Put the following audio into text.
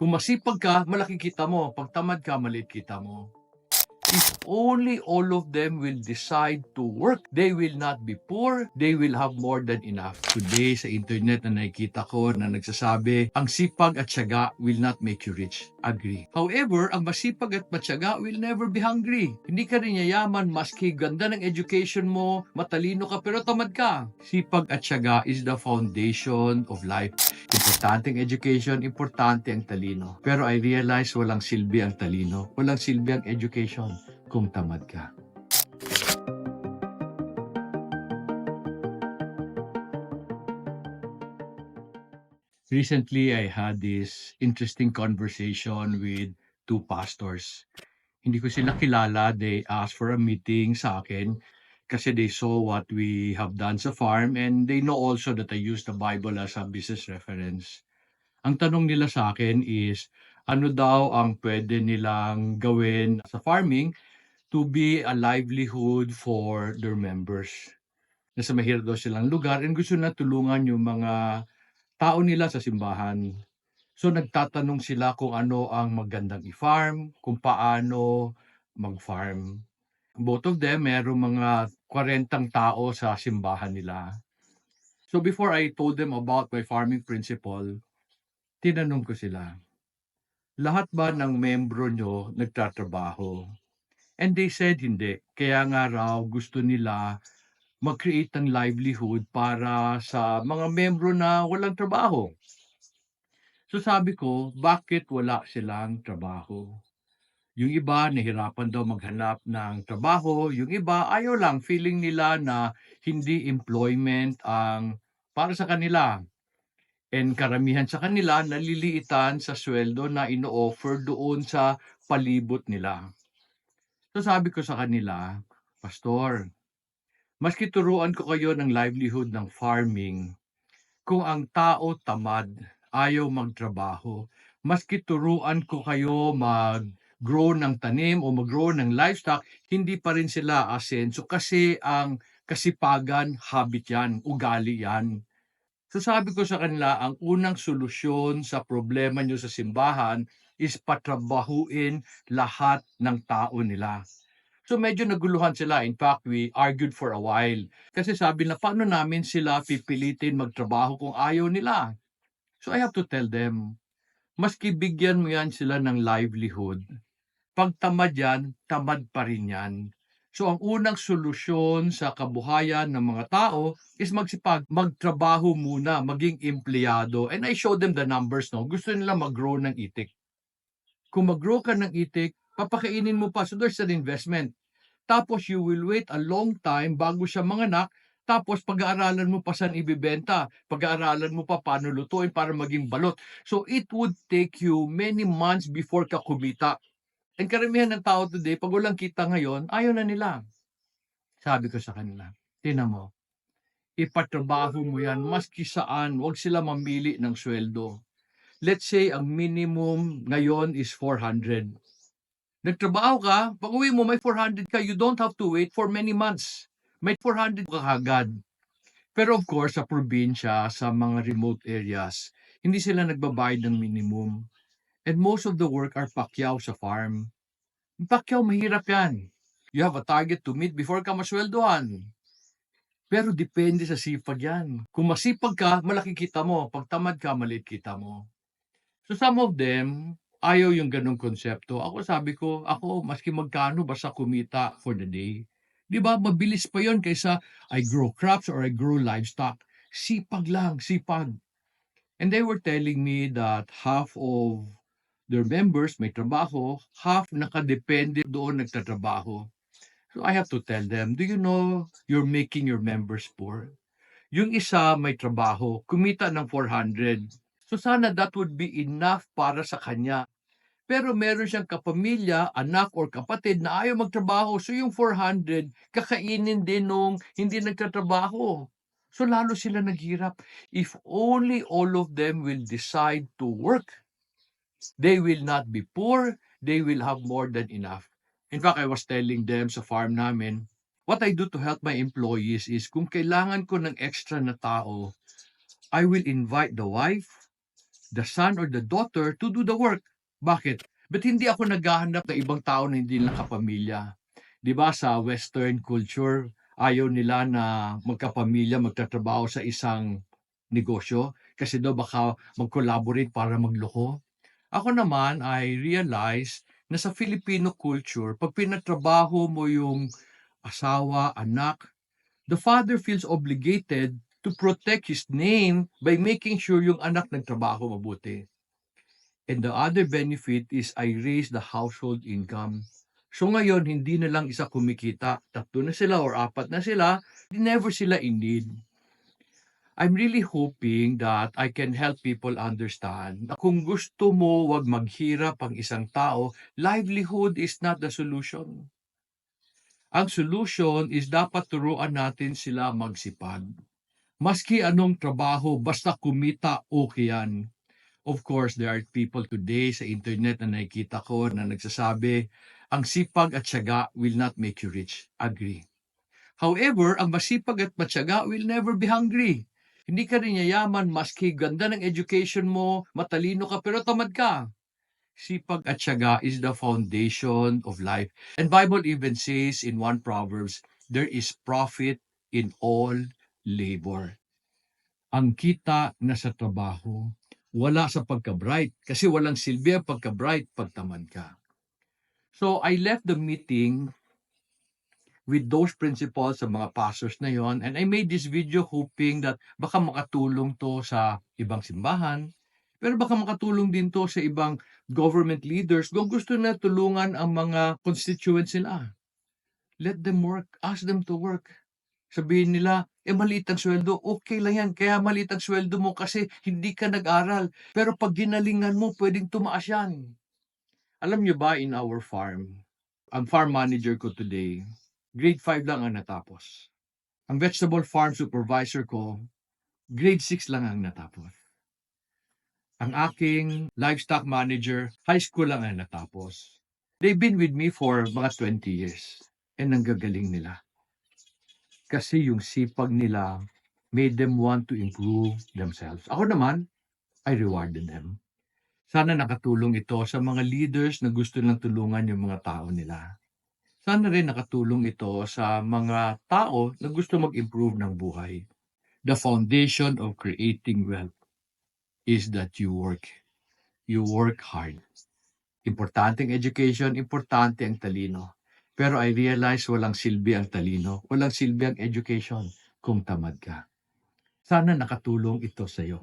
Kung masipag ka, malaki kita mo. Pag tamad ka, maliit kita mo. If only all of them will decide to work, they will not be poor, they will have more than enough. Today sa internet na nakikita ko na nagsasabi, ang sipag at syaga will not make you rich. Agree. However, ang masipag at matsyaga will never be hungry. Hindi ka rin yayaman maski ganda ng education mo, matalino ka pero tamad ka. Sipag at syaga is the foundation of life. Importante ang education, importante ang talino. Pero I realize walang silbi ang talino, walang silbi ang education kung tamad ka. Recently, I had this interesting conversation with two pastors. Hindi ko sila kilala. They asked for a meeting sa akin kasi they saw what we have done sa farm and they know also that I use the Bible as a business reference. Ang tanong nila sa akin is, ano daw ang pwede nilang gawin sa farming to be a livelihood for their members. Nasa mahirap daw silang lugar and gusto na tulungan yung mga tao nila sa simbahan. So nagtatanong sila kung ano ang magandang i-farm, kung paano mag-farm. Both of them, meron mga 40 tao sa simbahan nila. So before I told them about my farming principle, tinanong ko sila, lahat ba ng membro nyo nagtatrabaho? And they said hindi. Kaya nga raw gusto nila mag-create ng livelihood para sa mga membro na walang trabaho. So sabi ko, bakit wala silang trabaho? Yung iba, nahirapan daw maghanap ng trabaho. Yung iba, ayaw lang. Feeling nila na hindi employment ang para sa kanila. And karamihan sa kanila, naliliitan sa sweldo na ino-offer doon sa palibot nila. So sabi ko sa kanila, Pastor, maski turuan ko kayo ng livelihood ng farming, kung ang tao tamad, ayaw magtrabaho, maski turuan ko kayo mag-grow ng tanim o mag-grow ng livestock, hindi pa rin sila asenso kasi ang kasipagan, habit yan, ugali yan. So sabi ko sa kanila, ang unang solusyon sa problema nyo sa simbahan is patrabahuin lahat ng tao nila. So medyo naguluhan sila. In fact, we argued for a while. Kasi sabi na, paano namin sila pipilitin magtrabaho kung ayaw nila? So I have to tell them, maski bigyan mo yan sila ng livelihood, pag tamad yan, tamad pa rin yan. So ang unang solusyon sa kabuhayan ng mga tao is magsipag, magtrabaho muna, maging empleyado. And I show them the numbers, no? Gusto nila mag-grow ng itik. Kung mag-grow ka ng itik, papakainin mo pa. So there's an investment. Tapos you will wait a long time bago siya manganak. Tapos pag-aaralan mo pa saan ibibenta. Pag-aaralan mo pa paano lutuin para maging balot. So it would take you many months before ka kumita. And karamihan ng tao today, pag walang kita ngayon, ayaw na nila. Sabi ko sa kanila, tinan mo, ipatrabaho mo yan maski saan, huwag sila mamili ng sweldo. Let's say ang minimum ngayon is 400. Nagtrabaho ka, pag uwi mo may 400 ka, you don't have to wait for many months. May 400 ka kagad. Pero of course, sa probinsya, sa mga remote areas, hindi sila nagbabayad ng minimum. And most of the work are pakyaw sa farm. Pakyaw, mahirap yan. You have a target to meet before ka masweldohan. Pero depende sa sipag yan. Kung masipag ka, malaki kita mo. Pag tamad ka, maliit kita mo. So some of them, ayaw yung ganong konsepto. Ako sabi ko, ako maski magkano basta kumita for the day. Di ba? Mabilis pa yon kaysa I grow crops or I grow livestock. Sipag lang, sipag. And they were telling me that half of their members may trabaho, half nakadepende doon nagtatrabaho. So I have to tell them, do you know you're making your members poor? Yung isa may trabaho, kumita ng 400. So sana that would be enough para sa kanya. Pero meron siyang kapamilya, anak or kapatid na ayaw magtrabaho. So yung 400, kakainin din nung hindi nagtatrabaho. So lalo sila naghirap. If only all of them will decide to work, they will not be poor, they will have more than enough. In fact, I was telling them sa farm namin, what I do to help my employees is kung kailangan ko ng extra na tao, I will invite the wife, the son or the daughter to do the work. Bakit? Ba't hindi ako naghahanap ng ibang tao na hindi lang kapamilya? 'Di ba sa western culture, ayaw nila na magkapamilya magtatrabaho sa isang negosyo kasi daw baka mag-collaborate para magloko. Ako naman I realize na sa Filipino culture, 'pag pinatrabaho mo yung asawa, anak, the father feels obligated to protect his name by making sure yung anak nagtrabaho mabuti. And the other benefit is I raise the household income. So ngayon, hindi na lang isa kumikita. Tatlo na sila or apat na sila. Never sila in need. I'm really hoping that I can help people understand na kung gusto mo wag maghirap ang isang tao, livelihood is not the solution. Ang solution is dapat turuan natin sila magsipag. Maski anong trabaho, basta kumita, okay yan. Of course, there are people today sa internet na nakikita ko na nagsasabi, ang sipag at syaga will not make you rich. Agree. However, ang masipag at matyaga will never be hungry. Hindi ka rin yayaman maski ganda ng education mo, matalino ka pero tamad ka. Sipag at syaga is the foundation of life. And Bible even says in one Proverbs, there is profit in all labor. Ang kita na sa trabaho, wala sa pagka-bright kasi walang silbi ang pagka-bright pag tamad ka. So I left the meeting with those principles sa mga pastors na yon and I made this video hoping that baka makatulong to sa ibang simbahan pero baka makatulong din to sa ibang government leaders kung gusto na tulungan ang mga constituents nila. Let them work. Ask them to work. Sabihin nila, eh maliit ang sweldo, okay lang yan. Kaya maliit ang sweldo mo kasi hindi ka nag-aral. Pero pag ginalingan mo, pwedeng tumaas yan. Alam nyo ba in our farm, ang farm manager ko today, grade 5 lang ang natapos. Ang vegetable farm supervisor ko, grade 6 lang ang natapos. Ang aking livestock manager, high school lang ang natapos. They've been with me for mga 20 years. And ang gagaling nila. Kasi yung sipag nila made them want to improve themselves. Ako naman, I rewarded them. Sana nakatulong ito sa mga leaders na gusto lang tulungan yung mga tao nila. Sana rin nakatulong ito sa mga tao na gusto mag-improve ng buhay. The foundation of creating wealth is that you work. You work hard. Importante ang education, importante ang talino. Pero I realize walang silbi ang talino, walang silbi ang education kung tamad ka. Sana nakatulong ito sa iyo.